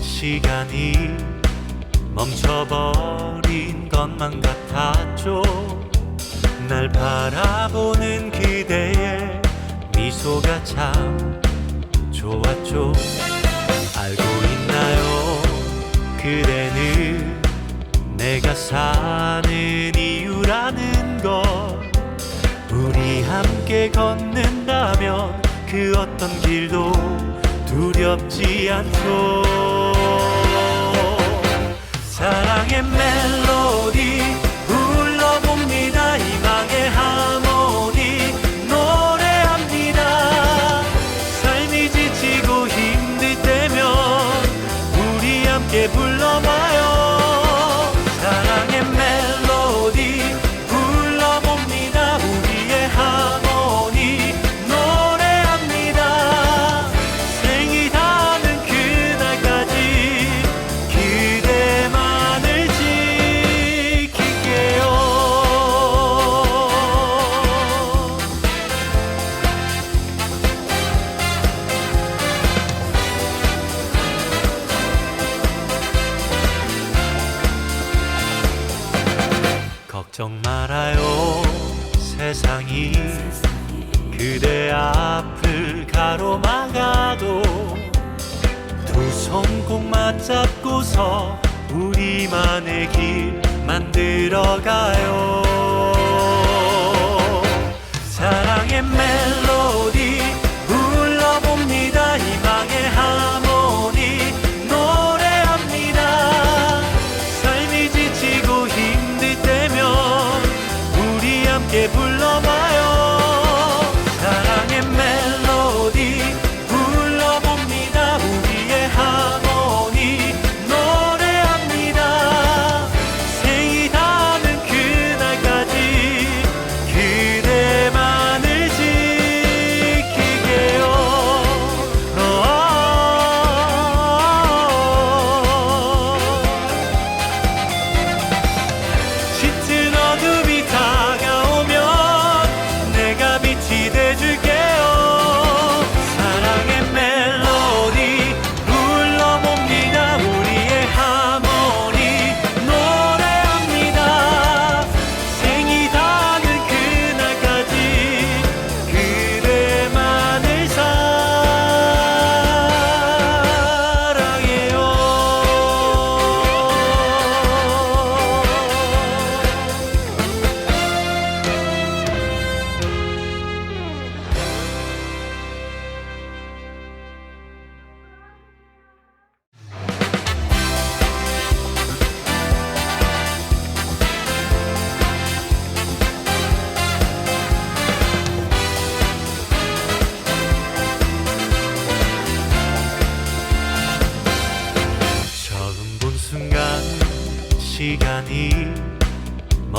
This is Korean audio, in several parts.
시간이 멈춰버린 것만 같았죠. 날 바라보는 그대의 미소가 참 좋았죠. 알고 있나요? 그대는 내가 사는 이유라는 걸 우리 함께 걷는다면 그 어떤 길도 두렵지 않죠 사랑의 멜 걱정 말아요. 세상이 그대 앞을 가로막아도 두 손 꼭 맞잡고서 우리만의 길 만들어가요. 사랑의 멜로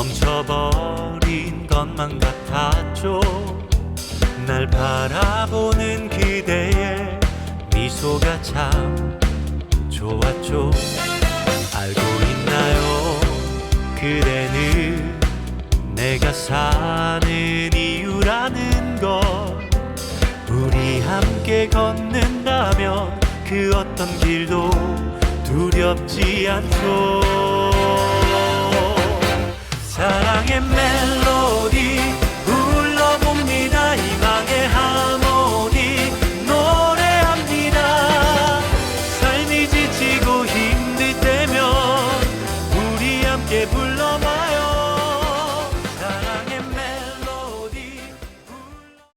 멈춰버린 것만 같았죠. 날 바라보는 그대의 미소가 참 좋았죠. 알고 있나요? 그대는 내가 사는 이유라는 걸 우리 함께 걷는다면 그 어떤 길도 두렵지 않죠 사랑의 멜로디.